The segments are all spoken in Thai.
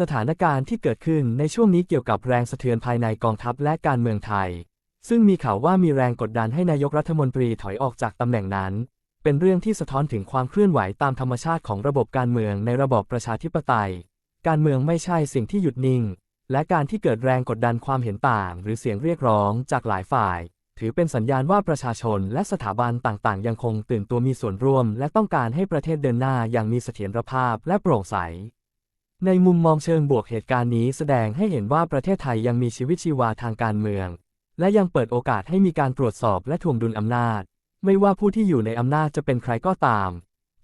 สถานการณ์ที่เกิดขึ้นในช่วงนี้เกี่ยวกับแรงสะเทือนภายในกองทัพและการเมืองไทย ซึ่งมีข่าวว่ามีแรงกดดันให้นายกรัฐมนตรีถอยออกจากตำแหน่งนั้น เป็นเรื่องที่สะท้อนถึงความเคลื่อนไหวตามธรรมชาติของระบบการเมืองในระบอบประชาธิปไตย การเมืองไม่ใช่สิ่งที่หยุดนิ่ง และการที่เกิดแรงกดดันความเห็นต่าง หรือเสียงเรียกร้องจากหลายฝ่าย ถือเป็นสัญญาณว่าประชาชนและสถาบันต่างๆ ยังคงตื่นตัวมีส่วนร่วม และต้องการให้ประเทศเดินหน้าอย่างมีเสถียรภาพและโปร่งใส ในมุมมองเชิงบวกเหตุการณ์นี้แสดงให้เห็นว่าประเทศไทยยังมีชีวิตชีวาทางการเมือง และยังเปิดโอกาสให้มีการตรวจสอบและทวงดุลอำนาจ ไม่ว่าผู้ที่อยู่ในอำนาจจะเป็นใครก็ตาม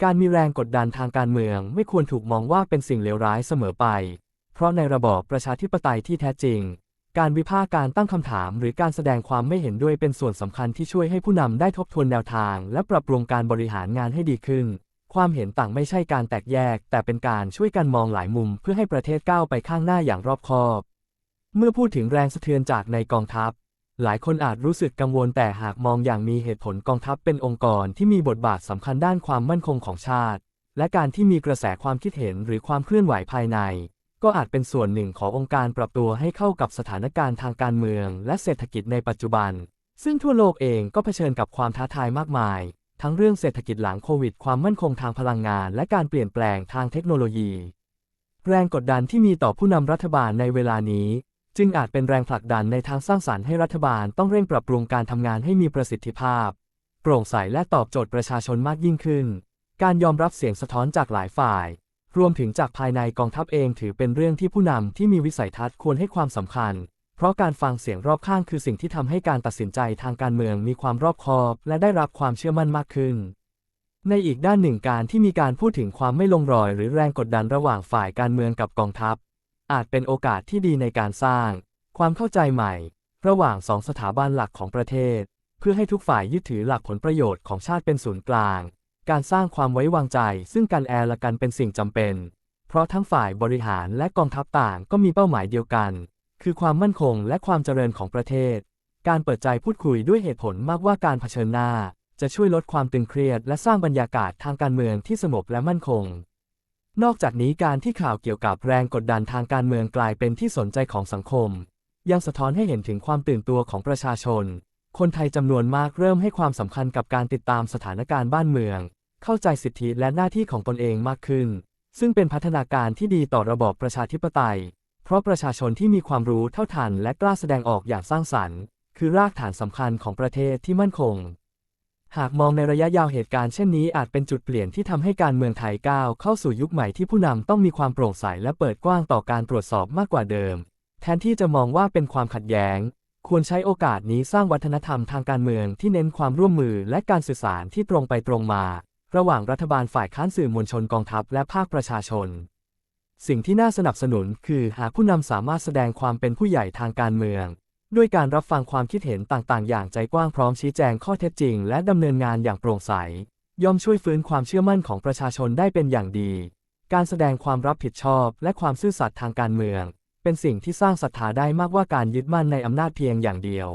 การมีแรงกดดันทางการเมืองไม่ควรถูกมองว่าเป็นสิ่งเลวร้ายเสมอไป เพราะในระบอบประชาธิปไตยที่แท้จริง การวิพากษ์การตั้งคำถาม หรือการแสดงความไม่เห็นด้วยเป็นส่วนสำคัญที่ช่วยให้ผู้นำได้ทบทวนแนวทาง และปรับปรุงการบริหารงานให้ดีขึ้น ความเห็นต่างไม่ใช่การแตกแยก แต่เป็นการช่วยกันมองหลายมุมเพื่อให้ประเทศก้าวไปข้างหน้าอย่างรอบคอบ เมื่อพูดถึงแรงสะเทือนจากในกองทัพ หลายคนอาจรู้สึกกังวลแต่หากมองอย่างมีเหตุผลกองทัพเป็นองค์กรที่มีบทบาทสำคัญด้านความมั่นคงของชาติ และการที่มีกระแสความคิดเห็นหรือความเคลื่อนไหวภายใน ก็อาจเป็นส่วนหนึ่งขององค์การปรับตัวให้เข้ากับสถานการณ์ทางการเมือง และเศรษฐกิจในปัจจุบัน ซึ่งทั่วโลกเองก็เผชิญกับความท้าทายมากมาย ทั้งเรื่องเศรษฐกิจหลังโควิด ความมั่นคงทางพลังงาน และการเปลี่ยนแปลงทางเทคโนโลยี แรงกดดันที่มีต่อผู้นำรัฐบาลในเวลานี้ จึงอาจเป็นแรงผลักดันในทางสร้างสรรค์ให้รัฐบาลต้องเร่งปรับปรุงการทำงานให้มีประสิทธิภาพ โปร่งใสและตอบโจทย์ประชาชนมากยิ่งขึ้น การยอมรับเสียงสะท้อนจากหลายฝ่าย รวมถึงจากภายในกองทัพเองถือเป็นเรื่องที่ผู้นำที่มีวิสัยทัศน์ควรให้ความสำคัญ เพราะการฟังเสียงรอบข้างคือสิ่งที่ทำให้การตัดสินใจทางการเมืองมีความรอบคอบและได้รับความเชื่อมั่นมากขึ้น ในอีกด้านหนึ่งการที่มีการพูดถึงความไม่ลงรอย หรือแรงกดดันระหว่างฝ่ายการเมืองกับกองทัพ อาจเป็นโอกาสที่ดีในการสร้าง ความเข้าใจใหม่ ระหว่างสองสถาบันหลักของประเทศ เพื่อให้ทุกฝ่ายยึดถือหลักผลประโยชน์ของชาติเป็นศูนย์กลาง การสร้างความไว้วางใจ ซึ่งการแอร์ละกันเป็นสิ่งจำเป็น เพราะทั้งฝ่ายบริหารและกองทัพต่างก็มีเป้าหมายเดียวกัน คือความมั่นคงและความเจริญของประเทศ การเปิดใจพูดคุยด้วยเหตุผลมากว่าการเผชิญหน้า จะช่วยลดความตึงเครียด และสร้างบรรยากาศทางการเมืองที่สงบและมั่นคง นอกจากนี้การที่ข่าวเกี่ยวกับแรงกดดันทางการเมืองกลายเป็นที่สนใจของสังคม ยังสะท้อนให้เห็นถึงความตื่นตัวของประชาชน คนไทยจำนวนมากเริ่มให้ความสำคัญกับการติดตามสถานการณ์บ้านเมือง เข้าใจสิทธิและหน้าที่ของตนเองมากขึ้น ซึ่งเป็นพัฒนาการที่ดีต่อระบอบประชาธิปไตย ราะประชาชนที่มีความรู้เท่าทันและกล้าแสดงออกอย่างสร้างสรรค์ คือรากฐานสำคัญของประเทศที่มั่นคง หากมองในระยะยาวเหตุการณ์เช่นนี้อาจเป็นจุดเปลี่ยนที่ทำให้การเมืองไทยก้าวเข้าสู่ยุคใหม่ที่ผู้นำต้องมีความโปร่งใสและเปิดกว้างต่อการตรวจสอบมากกว่าเดิม แทนที่จะมองว่าเป็นความขัดแย้ง ควรใช้โอกาสนี้สร้างวัฒนธรรมทางการเมืองที่เน้นความร่วมมือและการสื่อสารที่ตรงไปตรงมา ระหว่างรัฐบาลฝ่ายค้านสื่อมวลชนกองทัพและภาคประชาชน สิ่งที่น่าสนับสนุนคือหากผู้นำสามารถแสดงความเป็นผู้ใหญ่ทางการเมือง ด้วยการรับฟังความคิดเห็นต่างๆ อย่างใจกว้างพร้อมชี้แจงข้อเท็จจริง และดำเนินงานอย่างโปร่งใส ย่อมช่วยฟื้นความเชื่อมั่นของประชาชนได้เป็นอย่างดี การแสดงความรับผิดชอบและความซื่อสัตย์ทางการเมือง เป็นสิ่งที่สร้างศรัทธาได้มากกว่าการยึดมั่นในอำนาจเพียงอย่างเดียว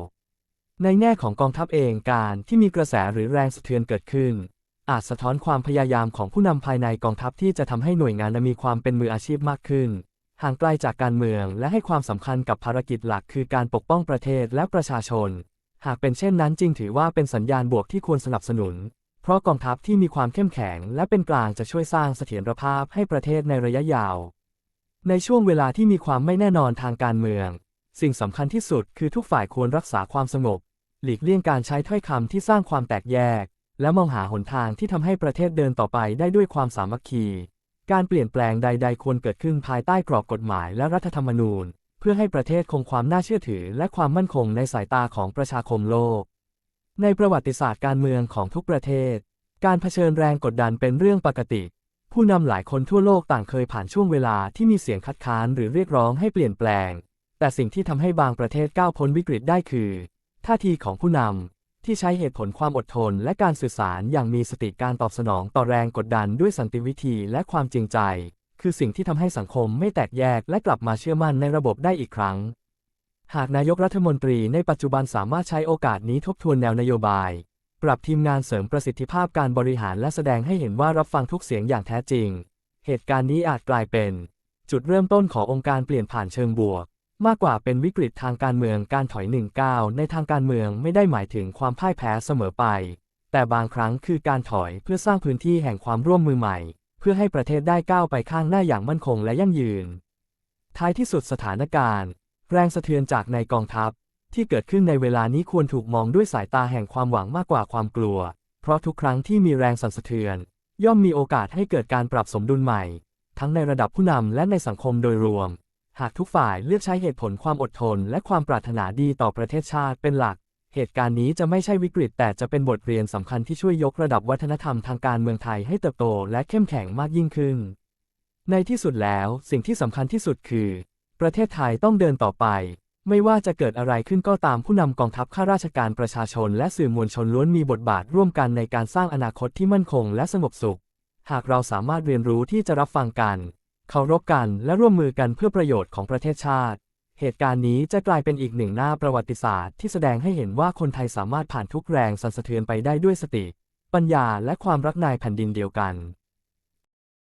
ในแง่ของกองทัพเองการที่มีกระแสหรือแรงสะเทือนเกิดขึ้น อาจสะท้อนความพยายามของผู้นำภายในกองทัพที่จะทำให้หน่วยงานมีความเป็นมืออาชีพมากขึ้น ห่างไกลจากการเมืองและให้ความสำคัญกับภารกิจหลักคือการปกป้องประเทศและประชาชน หากเป็นเช่นนั้นจริงถือว่าเป็นสัญญาณบวกที่ควรสนับสนุน เพราะกองทัพที่มีความเข้มแข็งและเป็นกลางจะช่วยสร้างเสถียรภาพให้ประเทศในระยะยาว ในช่วงเวลาที่มีความไม่แน่นอนทางการเมือง สิ่งสำคัญที่สุดคือทุกฝ่ายควรรักษาความสงบ หลีกเลี่ยงการใช้ถ้อยคำที่สร้างความแตกแยก และมองหาหนทางที่ทำให้ประเทศเดินต่อไปได้ด้วยความสามัคคี การเปลี่ยนแปลงใด ๆ ควรเกิดขึ้นภายใต้กรอบกฎหมายและรัฐธรรมนูญ เพื่อให้ประเทศคงความน่าเชื่อถือ และความมั่นคงในสายตาของประชาคมโลก ในประวัติศาสตร์การเมืองของทุกประเทศ การเผชิญแรงกดดันเป็นเรื่องปกติ ผู้นำหลายคนทั่วโลกต่างเคยผ่านช่วงเวลาที่มีเสียงคัดค้านหรือเรียกร้องให้เปลี่ยนแปลง แต่สิ่งที่ทำให้บางประเทศก้าวพ้นวิกฤตได้คือท่าทีของผู้นำ ที่ใช้เหตุผลความอดทน และการสื่อสารอย่างมีสติการตอบสนองต่อแรงกดดันด้วยสันติวิธีและความจริงใจ คือสิ่งที่ทำให้สังคมไม่แตกแยกและกลับมาเชื่อมั่นในระบบได้อีกครั้ง หากนายกรัฐมนตรีในปัจจุบันสามารถใช้โอกาสนี้ทบทวนแนวนโยบาย ปรับทีมงานเสริมประสิทธิภาพการบริหารและแสดงให้เห็นว่ารับฟังทุกเสียงอย่างแท้จริง เหตุการณ์นี้อาจกลายเป็น จุดเริ่มต้นขององค์การเปลี่ยนผ่านเชิงบวก มากกว่าเป็นวิกฤตทางการเมืองการถอยหนึ่งก้าวในทางการเมืองไม่ได้หมายถึงความพ่ายแพ้เสมอไป แต่บางครั้งคือการถอยเพื่อสร้างพื้นที่แห่งความร่วมมือใหม่ เพื่อให้ประเทศได้ก้าวไปข้างหน้าอย่างมั่นคงและยั่งยืน ท้ายที่สุดสถานการณ์ แรงสะเทือนจากในกองทัพ ที่เกิดขึ้นในเวลานี้ควรถูกมองด้วยสายตาแห่งความหวังมากกว่าความกลัว เพราะทุกครั้งที่มีแรงสั่นสะเทือน ย่อมมีโอกาสให้เกิดการปรับสมดุลใหม่ ทั้งในระดับผู้นำและในสังคมโดยรวม หากทุกฝ่ายเลือกใช้เหตุผลความอดทน และความปรารถนาดีต่อประเทศชาติเป็นหลัก เหตุการณ์นี้จะไม่ใช่วิกฤต แต่จะเป็นบทเรียนสำคัญที่ช่วยยกระดับวัฒนธรรมทางการเมืองไทยให้เติบโตและเข้มแข็งมากยิ่งขึ้น ในที่สุดแล้วสิ่งที่สำคัญที่สุดคือ ประเทศไทยต้องเดินต่อไป ไม่ว่าจะเกิดอะไรขึ้นก็ตามผู้นำกองทัพข้าราชการประชาชน และสื่อมวลชนล้วนมีบทบาทร่วมกันในการสร้างอนาคตที่มั่นคงและสงบสุข หากเราสามารถเรียนรู้ที่จะรับฟังกัน เคารพกันและร่วมมือกันเพื่อประโยชน์ของประเทศชาติ เหตุการณ์นี้จะกลายเป็นอีกหนึ่งหน้าประวัติศาสตร์ที่แสดงให้เห็นว่าคนไทยสามารถผ่านทุกแรงสั่นสะเทือนไปได้ด้วยสติ ปัญญาและความรักนายแผ่นดินเดียวกัน